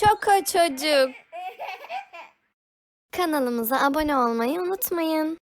Çoko Çocuk. Kanalımıza abone olmayı unutmayın.